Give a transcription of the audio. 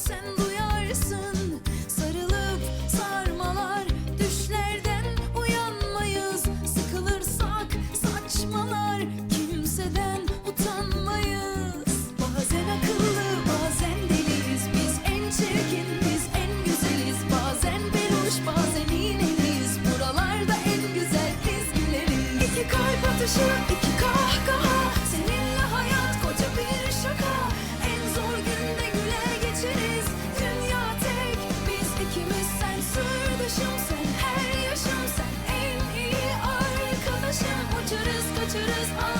sen duyarsın. Sarılıp sarmalar düşlerden uyanmayız. Sıkılırsak saçmalar kimseden utanmayız. Bazen akıllı bazen deliyiz. Biz en çirkin en güzeliz. Bazen peluş bazen iğneliyiz. Buralarda en güzel güleriz İki kalp atışı iki kalp to this